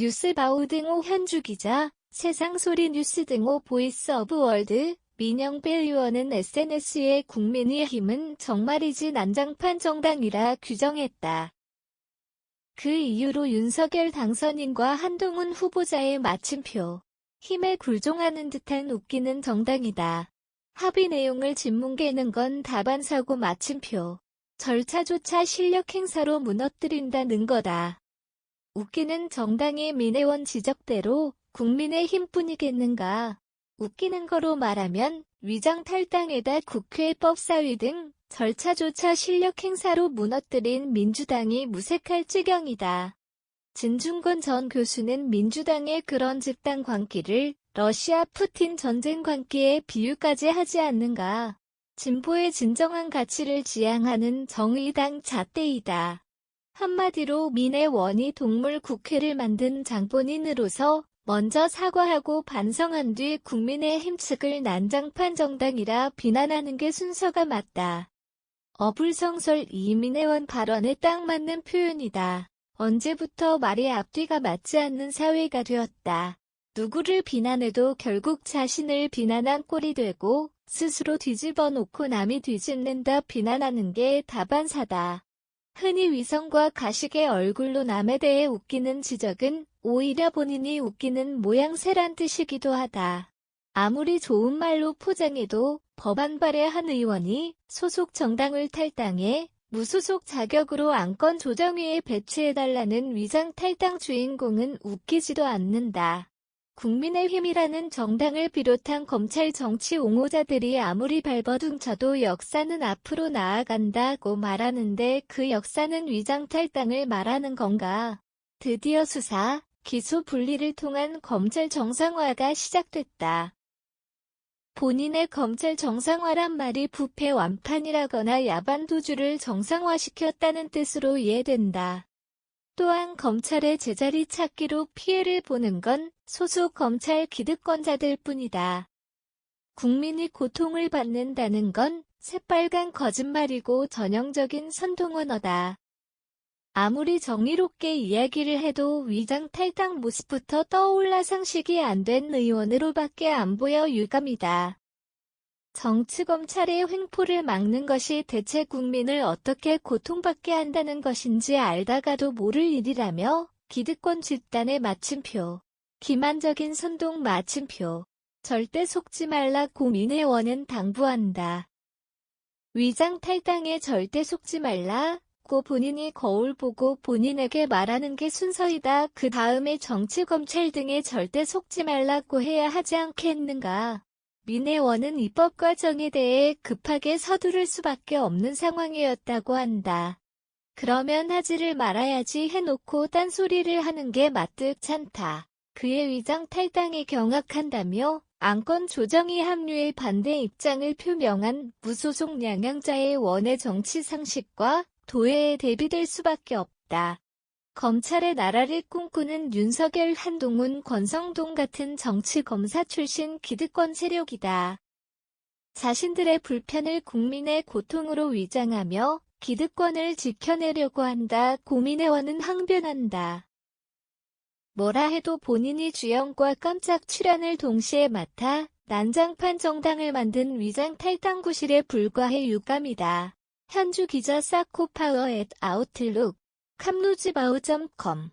뉴스바우 등호 현주 기자, 세상소리 뉴스 등호 보이스 오브 월드, 민영배 의원은 SNS에 국민의힘은 정말이지 난장판 정당이라 규정했다. 그 이유로 윤석열 당선인과 한동훈 후보자의 마침표, 힘에 굴종하는 듯한 웃기는 정당이다. 합의 내용을 진뭉개는 건 다반사고 마침표, 절차조차 실력 행사로 무너뜨린다는 거다. 웃기는 정당의 민혜원 지적대로 국민의 힘뿐이겠는가. 웃기는 거로 말하면 위장 탈당에다 국회 법사위 등 절차조차 실력 행사로 무너뜨린 민주당이 무색할 지경이다. 진중권 전 교수는 민주당의 그런 집단 광기를 러시아 푸틴 전쟁 광기에 비유까지 하지 않는가. 진보의 진정한 가치를 지향하는 정의당 잣대이다. 한마디로 민혜원이 동물 국회를 만든 장본인으로서 먼저 사과하고 반성한 뒤 국민의 힘 측을 난장판 정당이라 비난하는 게 순서가 맞다. 어불성설 이민혜원 발언에 딱 맞는 표현이다. 언제부터 말이 앞뒤가 맞지 않는 사회가 되었다. 누구를 비난해도 결국 자신을 비난한 꼴이 되고 스스로 뒤집어 놓고 남이 뒤집는다 비난하는 게 다반사다. 흔히 위성과 가식의 얼굴로 남에 대해 웃기는 지적은 오히려 본인이 웃기는 모양새란 뜻이기도 하다. 아무리 좋은 말로 포장해도 법안 발의 한 의원이 소속 정당을 탈당해 무소속 자격으로 안건 조정위에 배치해달라는 위장 탈당 주인공은 웃기지도 않는다. 국민의힘이라는 정당을 비롯한 검찰 정치 옹호자들이 아무리 발버둥쳐도 역사는 앞으로 나아간다고 말하는데 그 역사는 위장 탈당을 말하는 건가? 드디어 수사, 기소 분리를 통한 검찰 정상화가 시작됐다. 본인의 검찰 정상화란 말이 부패 완판이라거나 야반 도주를 정상화시켰다는 뜻으로 이해된다. 또한 검찰의 제자리 찾기로 피해를 보는 건 소속 검찰 기득권자들 뿐이다. 국민이 고통을 받는다는 건 새빨간 거짓말이고 전형적인 선동언어다. 아무리 정의롭게 이야기를 해도 위장 탈당 모습부터 떠올라 상식이 안 된 의원으로밖에 안 보여 유감이다. 정치검찰의 횡포를 막는 것이 대체 국민을 어떻게 고통받게 한다는 것인지 알다가도 모를 일이라며 기득권 집단의 마침표, 기만적인 선동 마침표, 절대 속지 말라 고민의원은 당부한다. 위장 탈당에 절대 속지 말라 고 본인이 거울 보고 본인에게 말하는 게 순서이다. 그 다음에 정치 검찰 등에 절대 속지 말라고 해야 하지 않겠는가. 민혜원은 입법 과정에 대해 급하게 서두를 수밖에 없는 상황이었다고 한다. 그러면 하지를 말아야지 해놓고 딴소리를 하는 게 마뜩찮다. 그의 위장 탈당에 경악한다며 안건 조정이 합류에 반대 입장을 표명한 무소속 양양자의 원의 정치 상식과 도해에 대비될 수밖에 없다. 검찰의 나라를 꿈꾸는 윤석열 한동훈 권성동 같은 정치검사 출신 기득권 세력이다. 자신들의 불편을 국민의 고통으로 위장하며 기득권을 지켜내려고 한다. 고민해와는 항변한다. 뭐라 해도 본인이 주연과 깜짝 출연을 동시에 맡아 난장판 정당을 만든 위장 탈당구실에 불과해 유감이다. 현주 기자 사코파워 앳 아웃룩 캄루지바우.com